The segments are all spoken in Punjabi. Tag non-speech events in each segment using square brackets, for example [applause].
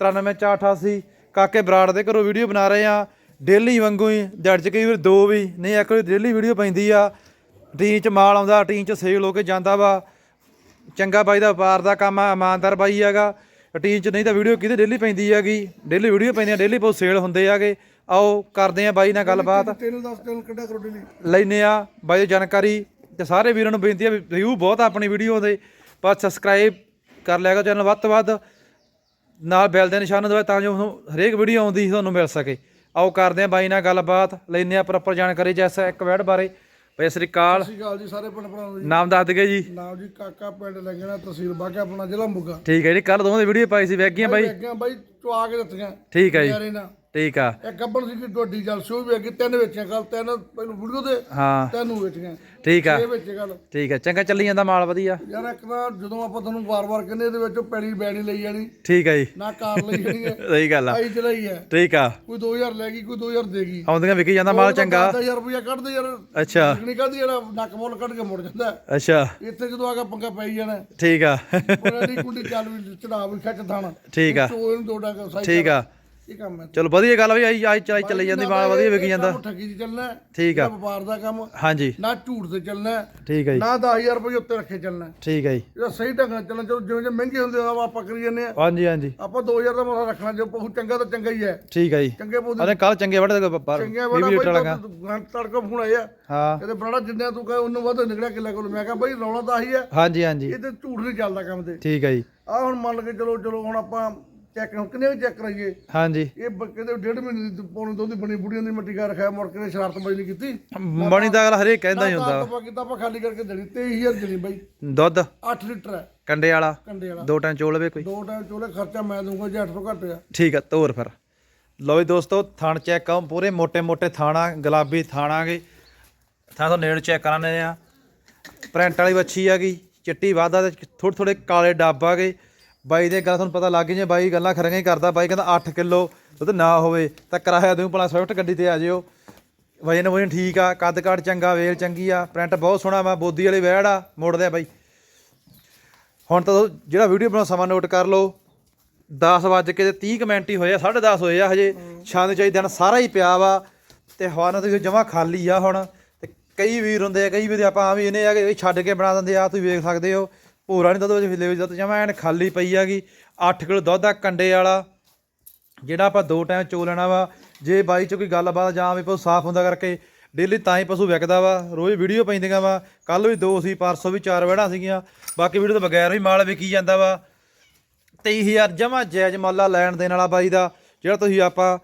93488 ਕਾਕੇ ਬਰਾੜ ਦੇ ਘਰੋਂ ਵੀਡੀਓ ਬਣਾ ਰਹੇ ਆ ਡੇਲੀ ਵਾਂਗੂ ਹੀ ਜੜ ਚ ਕਈ ਵਾਰ ਦੋ ਵੀ ਨਹੀਂ ਇੱਕ ਵਾਰੀ ਡੇਲੀ ਵੀਡੀਓ ਪੈਂਦੀ ਆ। ਟੀਂ ਚ ਮਾਲ ਆਉਂਦਾ ਟੀਂ ਚ ਸੇਲ ਹੋ ਕੇ ਜਾਂਦਾ ਵਾ। ਚੰਗਾ ਬਾਈ ਦਾ ਵਪਾਰ ਦਾ ਕੰਮ ਆ ਇਮਾਨਦਾਰ ਬਾਈ ਹੈਗਾ। ਟੀਂ ਚ ਨਹੀਂ ਤਾਂ ਵੀਡੀਓ ਕਿਤੇ ਡੇਲੀ ਪੈਂਦੀ ਹੈਗੀ। ਡੇਲੀ ਵੀਡੀਓ ਪੈਂਦੀਆਂ ਡੇਲੀ ਬਹੁਤ ਸੇਲ ਹੁੰਦੇ ਆਗੇ ਆਓ ਕਰਦੇ ਆ ਬਾਈ ਨਾਲ ਗੱਲਬਾਤ। ਤੈਨੂੰ ਦੱਸ ਤੈਨੂੰ ਕਿੱਡਾ ਕਰੋ ਡੇਲੀ ਲੈਨੇ ਆ ਬਾਈ ਦੀ ਜਾਣਕਾਰੀ। ਤੇ ਸਾਰੇ ਵੀਰਾਂ ਨੂੰ ਬੇਨਤੀ ਆ ਵੀ ਰਿਵਿਊ ਬਹੁਤ ਆ ਆਪਣੀ ਵੀਡੀਓ ਦੇ। ਪਰ ਸਬਸਕ੍ਰਾਈਬ ਕਰ ਲਿਆ ਕਰੋ ਚੈਨਲ ਵੱਧ ਤੋਂ ਵੱਧ। ਨਾਲ ਬੈਲ ਦੇ ਨਿਸ਼ਾਨ ਦਬਾਓ ਤਾਂ ਜੋ ਹਰੇਕ ਵੀਡੀਓ ਆਉਂਦੀ ਤੁਹਾਨੂੰ ਮਿਲ ਸਕੇ। ਆਓ ਕਰਦੇ ਆ ਬਾਈ ਨਾਲ ਗੱਲਬਾਤ ਲੈਨੇ ਆ ਪ੍ਰੋਪਰ ਜਾਣਕਾਰੀ ਜੈਸਾ ਇੱਕ ਵੈਡ ਬਾਰੇ। ਬਈ ਸ੍ਰੀ ਅਕਾਲ। ਸਤਿ ਸ਼੍ਰੀ ਅਕਾਲ ਜੀ ਸਾਰੇ ਪਿੰਡ ਭਰਾਵਾਂ ਜੀ। ਨਾਮ ਦੱਸ ਦਗੇ ਜੀ। ਨਾਮ ਜੀ ਕਾਕਾ ਪਿੰਡ ਲੱਗਣਾ ਤਹਿਸੀਲ ਬਾਗਾ ਆਪਣਾ ਜ਼ਿਲ੍ਹਾ ਮੁਗਾ। ਠੀਕ ਹੈ ਜੀ ਕੱਲ ਦੋਵਾਂ ਦੀ ਵੀਡੀਓ ਪਾਈ ਸੀ ਵੈਗੀਆਂ ਬਾਈ? ਅੱਗੇ ਬਾਈ ਚੁਆ ਕੇ ਦਿੱਤੀਆਂ। ਠੀਕ ਹੈ ਜੀ। ਯਾਰੇ ਨਾ ਠੀਕ ਆ। ਇੱਕ ਗੱਬਣ ਸੀ ਕਿ ਡੋਡੀ ਜਲ ਸ਼ੋ ਵੀ ਅੱਗੇ ਤਿੰਨ ਵੇਚੀਆਂ ਕੱਲ ਤਿੰਨ ਪਹਿਲਾਂ ਵੀਡੀਓ ਦੇ ਹਾਂ। ਤਿੰਨ ਵੇਚੀਆਂ। ਠੀਕ ਆ। ਇਹ ਵੇਚੇ ਗੱਲ। ਠੀਕ ਆ ਚੰਗਾ ਚੱਲੀ ਜਾਂਦਾ ਮਾਲ ਵਧੀਆ। ਯਾਰ ਇੱਕ ਤਾਂ ਜਦੋਂ ਆਪਾਂ ਤੁਹਾਨੂੰ ਵਾਰ-ਵਾਰ ਕਹਿੰਦੇ ਇਹਦੇ ਵਿੱਚ ਪੈੜੀ ਬੈਣੀ ਲਈ ਜਾਣੀ ਠੀਕ ਆ ਜੀ। ਨਾ ਕਾਰ ਲਈ ਜਾਣੀ ਹੈ [laughs] ਸਹੀ ਗੱਲ ਆ। ਆਈ ਚਲਾਈ ਹੈ। ਠੀਕ ਆ। ਕੋਈ 2000 ਲੈ ਗਈ ਕੋਈ 2000 ਦੇਗੀ ਆਉਂਦੀਆਂ ਵਿਕੀ ਜਾਂਦਾ ਮਾਲ ਚੰਗਾ। 10000 ਰੁਪਇਆ ਕੱਢਦੇ ਯਾਰ। ਅੱਛਾ। ਨਿਕਣੀ ਕੱਢਦੀ ਯਾਰ ਨੱਕ ਮੁੱਲ ਕੱਢ ਕੇ ਮੁੜ ਜਾਂਦਾ। ਅੱਛਾ। ਇੱਥੇ ਜਦੋਂ ਆ ਕੇ ਪੰਗਾ ਪਈ ਜਾਣਾ। ਠੀਕ ਆ। ਪੁਰਾਣੀ ਕੁੰਡੀ ਚੱਲ ਵੀ ਚੜਾ ਵੀ ਖਿੱਚ ਥਾਣਾ। ਠੀਕ ਆ। ਚੋ ਇਹਨੂੰ ਕੇ ਸਾਈ ਠੀਕ ਆ। ਇਹ ਕੰਮ ਹੈ। ਚਲੋ ਵਧੀਆ ਗੱਲ ਆ ਵੀ ਆਈ ਆਈ ਚਲਾਈ ਚੱਲੀ ਜਾਂਦੀ ਮਾਲ ਵਧੀਆ ਵਿਕੀ ਜਾਂਦਾ। ਠੱਗੀ 'ਚ ਚੱਲਣਾ ਹੈ, ਠੀਕ ਆ। ਇਹਦਾ ਵਪਾਰ ਦਾ ਕੰਮ ਹਾਂਜੀ। ਨਾ ਝੂਠ ਤੇ ਚੱਲਣਾ ਹੈ, ਠੀਕ ਆ ਜੀ। ਨਾ 10000 ਰੁਪਏ ਉੱਤੇ ਰੱਖੇ ਚੱਲਣਾ ਹੈ। ਠੀਕ ਆ ਜੀ। ਸਹੀ ਢੰਗ ਨਾਲ ਚੱਲਣਾ ਚਲੋ ਜਿਵੇਂ ਜਿਵੇਂ ਮਹਿੰਗੇ ਹੁੰਦੇ ਆ ਆਪਾਂ ਕਰੀ ਜਾਂਦੇ ਆ ਹਾਂਜੀ ਹਾਂਜੀ। ਆਪਾਂ 2000 ਦਾ ਮਸਾ ਰੱਖਣਾ ਜੇ ਬਹੁਤ ਚੰਗਾ ਤਾਂ ਚੰਗਾ ਹੀ ਹੈ। ਠੀਕ ਆ ਜੀ। ਚੰਗੇ ਬਹੁਤ ਅਰੇ ਕੱਲ ਚੰਗੇ ਵੜੇ ਪਰ ਚੰਗੇ 20 ਬੜਾ ਲੀਟਰ ਲਗਾ ਬਈ ਤੜਕੋ ਫੋਨ ਆਇਆ। ਹਾਂ। ਇਹਦੇ ਬੜਾ ਜਿੰਨਾ ਤੂੰ ਕਹੇ ਉਹਨੂੰ ਵੱਧ ਨਿਕਲਿਆ ਕਿੱਲਾ ਕੋਲ। ਮੈਂ ਕਿਹਾ ਬਈ ਰੌਲਾ ਤਾਂ ਆਹੀ ਹੈ। ਹਾਂਜੀ ਹਾਂਜੀ। ਇਹ ਤੇ ਝੂਠ ਨਹੀਂ ਚੱਲਦਾ ਕੰਮ ਤੇ। ਠੀਕ ਆ ਜੀ। ਆ ਹੁਣ ਮੰਨ ਕੇ ਚਲੋ ਚਲੋ ਹੁਣ ਆਪਾਂ ਚੈੱਕ ਹੁਣ ਕਿੰਨੇ ਵੀ ਚੈੱਕ ਕਰਾਈਏ? ਹਾਂਜੀ। ਇਹ ਕਹਿੰਦੇ ਡੇਢ ਮਹੀਨੇ ਦੀ ਪੌਣੇ ਦੋ ਦੀ ਬਣੀ ਬੁੜੀਆਂ ਦੀ ਮੱਟੀ ਕਰ ਰੱਖਿਆ ਮੁੜ ਕੇ ਇਹਨੇ ਸ਼ਰਾਰਤਬਾਜ਼ੀ ਨਹੀਂ ਕੀਤੀ। ਬਣੀ ਦਾ ਅਗਲਾ ਹਰੇਕ ਕਹਿੰਦਾ ਹੀ ਹੁੰਦਾ। ਵਾ। ਆਪਾਂ ਆਪਾਂ ਖਾਲੀ ਕਰਕੇ ਦੇਣੀ 23000 ਦੇਣੀ ਬਾਈ। ਦੁੱਧ? 8 ਲੀਟਰ ਹੈ। ਕੰਡੇ ਵਾਲਾ? ਕੰਡੇ ਵਾਲਾ। ਦੋ ਟਾਈਮ ਚੋਲ ਵੇ ਕੋਈ? ਦੋ ਟਾਈਮ ਚੋਲੇ ਖਰਚਾ ਮੈਂ ਦੂੰਗਾ ਜੇ 800 ਘੱਟ ਆ। ਠੀਕ ਆ ਤੋਰ ਫਿਰ। ਲੋ ਜੀ ਦੋਸਤੋ ਥਣ ਚੈੱਕ ਕਰੋ ਪੂਰੇ ਮੋٹے ਮੋٹے ਥਾਣਾ ਗੁਲਾਬੀ ਥਾਣਾਗੇ ਥਾਂ ਤੋਂ ਨੇੜ ਚੈੱਕ ਕਰਾਣੇ ਆ। ਪ੍ਰਿੰਟ ਵਾਲੀ ਵੱਛੀ ਆ ਗਈ ਚਿੱਟੀ ਵਾਧਾ ਤੇ ਥੋੜੇ ਥੋੜੇ ਕਾਲੇ ਡੱਬ ਆ ਗਏ ਬਾਈ ਦੇ ਗੱਲ ਤੁਹਾਨੂੰ ਪਤਾ ਲੱਗ ਗਈ ਜੇ ਬਾਈ ਗੱਲਾਂ ਖਰੀਆਂ ਹੀ ਕਰਦਾ, ਬਾਈ ਕਹਿੰਦਾ 8 ਕਿਲੋ ਦੁੱਧ ਨਾ ਹੋਵੇ ਤਾਂ ਕਿਰਾਇਆ ਦੇਉ ਭਲਾ ਸਵਿਫਟ ਗੱਡੀ ਤੇ ਆ ਜਿਓ। ਵਜਨ ਵਜਨ ਠੀਕ ਆ, ਕੱਦ ਕਾਠ ਚੰਗਾ, ਵੇਲ ਚੰਗੀ ਆ ਪ੍ਰਿੰਟ ਬਹੁਤ ਸੋਹਣਾ ਵਾ, ਬੋਦੀ ਵਾਲੀ ਵੈੜ ਆ, ਮੋੜਦੇ ਆ ਬਾਈ। ਹੁਣ ਤਾਂ ਜਿਹੜਾ ਵੀਡੀਓ ਬਣਾਉਣ ਸਮਾਂ ਨੋਟ ਕਰ ਲਓ 10 ਵੱਜ ਕੇ ਤੇ 30 ਮਿੰਟ ਹੀ ਹੋਏ ਆ 10:30 ਹੋਏ ਆ ਹਜੇ। ਸ਼ਾਮ ਦੇ ਚਾਹੀ ਦਿਨ ਸਾਰਾ ਹੀ ਪਿਆ ਵਾ ਤੇ ਹਵਾਨਾ ਤੁਸੀਂ ਜਮਾ ਖਾਲੀ ਆ ਹੁਣ। ਤੇ ਕਈ ਵੀਰ ਹੁੰਦੇ ਆ, ਕਈ ਵੀਰ ਆਪਾਂ ਆ ਵੀ ਇਹਨੇ ਆ ਕਿ ਛੱਡ ਕੇ ਬਣਾ ਦਿੰਦੇ ਆ ਤੁਸੀਂ ਵੇਖ ਸਕਦੇ ਹੋ। ਭੂਰਾ ਨਹੀਂ ਦੁੱਧ ਵਿੱਚ ਫਿੱਲੇ ਵਿੱਚ ਦੁੱਧ ਜਮਾ ਐਨ ਖਾਲੀ ਪਈ ਆਗੀ 8 ਕਿਲੋ ਦੁੱਧ ਆ ਕੰਡੇ ਵਾਲਾ, ਜਿਹੜਾ ਆਪਾਂ ਦੋ ਟਾਈਮ ਚੋ ਲੈਣਾ ਵਾ, ਜੇ ਬਾਈ ਚ ਕੋਈ ਗੱਲਬਾਤ ਜਾਂ ਵੀ ਪਸ਼ੂ ਸਾਫ਼ ਹੁੰਦਾ ਕਰਕੇ ਡੇਲੀ ਤਾਂ ਹੀ ਪਸ਼ੂ ਵਿਕਦਾ ਵਾ, ਰੋਜ਼ ਵੀਡੀਓ ਪੈਂਦੀਆਂ ਵਾ ਕੱਲ ਵੀ ਦੋ ਸੀ, ਪਰਸੋਂ ਵੀ ਚਾਰ ਵੜਾ ਸੀਗੀਆਂ, ਬਾਕੀ ਵੀਡੀਓ ਤੋਂ ਬਗੈਰ ਵੀ ਮਾਲ ਵਿਕੀ ਜਾਂਦਾ ਵਾ। 23000 ਜਮਾ ਜਾਇਜ਼ ਮੁੱਲਾ ਲੈਣ ਦੇਣ ਵਾਲਾ ਬਾਈ ਦਾ, ਜਿਹੜਾ ਤੁਸੀਂ ਆਪਾਂ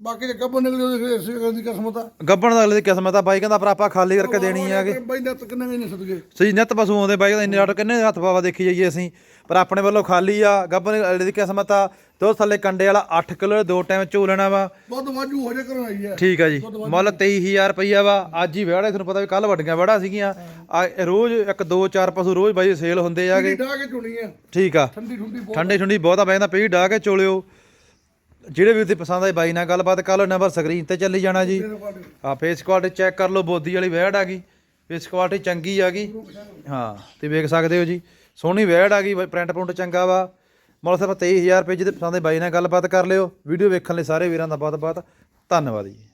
ਬਾਕੀ ਤੇ ਕੱਬਨ ਨਿਕਲੀ ਉਹਦੇ ਇਸੇ ਗੱਲ ਦੀ ਕਿਸਮਤ ਆ। ਗੱਬਣ ਦਾ ਅਗਲੇ ਦੀ ਕਿਸਮਤ ਆ ਬਾਈ ਕਹਿੰਦਾ ਪਰ ਆਪਾਂ ਖਾਲੀ ਕਰਕੇ ਦੇਣੀ ਹੈਗੇ। ਬਾਈ ਨੱਤ ਕਿੰਨੇ ਨਹੀਂ ਸਦਗੇ। ਸਹੀ ਨਿੱਤ ਪਸ਼ੂ ਆਉਂਦੇ ਬਾਈ ਕਹਿੰਦਾ ਇੰਨੇ ਆਟੋ ਕਿੰਨੇ ਹੱਥ ਪਾਵਾ ਦੇਖੀ ਜਾਈਏ ਅਸੀਂ। ਪਰ ਆਪਣੇ ਵੱਲੋਂ ਖਾਲੀ ਆ ਗੱਬਣ ਅਗਲੇ ਦੀ ਕਿਸਮਤ ਆ। ਦੋ ਥੱਲੇ ਕੰਡੇ ਵਾਲਾ 8 ਕਿਲੋ ਦੋ ਟਾਈਮ ਚੋ ਲੈਣਾ ਵਾ। ਬਹੁਤ ਵਾਜੂ ਹੋ ਜੇ ਕਰਨ ਆਈ ਹੈ ਠੀਕ ਆ ਜੀ ਮੁੱਲ 23000 ਰੁਪਈਆ ਵਾ। ਅੱਜ ਹੀ ਵਿਹੜਾ ਤੁਹਾਨੂੰ ਪਤਾ ਵੀ ਕੱਲ ਵੱਡੀਆਂ ਵਿਹੜਾ ਸੀਗੀਆਂ। ਆ ਰੋਜ਼ ਇੱਕ ਦੋ ਚਾਰ ਪਸ਼ੂ ਰੋਜ਼ ਬਾਈ ਸੇਲ ਹੁੰਦੇ ਆਗੇ ਕੇ ਆ। ਠੰਡੀ ਠੰਡੀ ਬਹੁਤ ਠੰਡੀ ਬਹੁਤਾ ਬੈਂਦਾ ਪਈ ਢਾ ਕੇ ਚੋਲਿਓ। ਜਿਹੜੇ ਵੀਰ ਦੀ ਪਸੰਦ ਆਈ ਬਾਈ ਨਾਲ ਗੱਲਬਾਤ ਕਰ ਲਓ ਨੰਬਰ ਸਕਰੀਨ ਤੇ ਚੱਲੀ ਜਾਣਾ ਜੀ। ਆ ਫੇਸ ਕੁਆਲਿਟੀ ਚੈੱਕ ਕਰ ਲਓ ਬੋਦੀ ਵਾਲੀ ਵੈੜ ਆ ਗਈ। ਫੇਸ ਕੁਆਲਿਟੀ ਚੰਗੀ ਆ ਗਈ। ਹਾਂ ਤੇ ਵੇਖ ਸਕਦੇ ਹੋ ਜੀ। ਸੋਹਣੀ ਵੈੜ ਆ ਗਈ ਪ੍ਰਿੰਟ ਪ੍ਰਿੰਟ ਚੰਗਾ ਵਾ। ਮੁੱਲ ਸਿਰਫ 23000 ਰੁਪਏ ਜਿਹਦੇ ਪਸੰਦ ਆਈ ਬਾਈ ਨਾਲ ਗੱਲਬਾਤ ਕਰ ਲਿਓ। ਵੀਡੀਓ ਵੇਖਣ ਲਈ ਸਾਰੇ ਵੀਰਾਂ ਦਾ ਬਹੁਤ ਬਹੁਤ ਧੰਨਵਾਦ ਜੀ।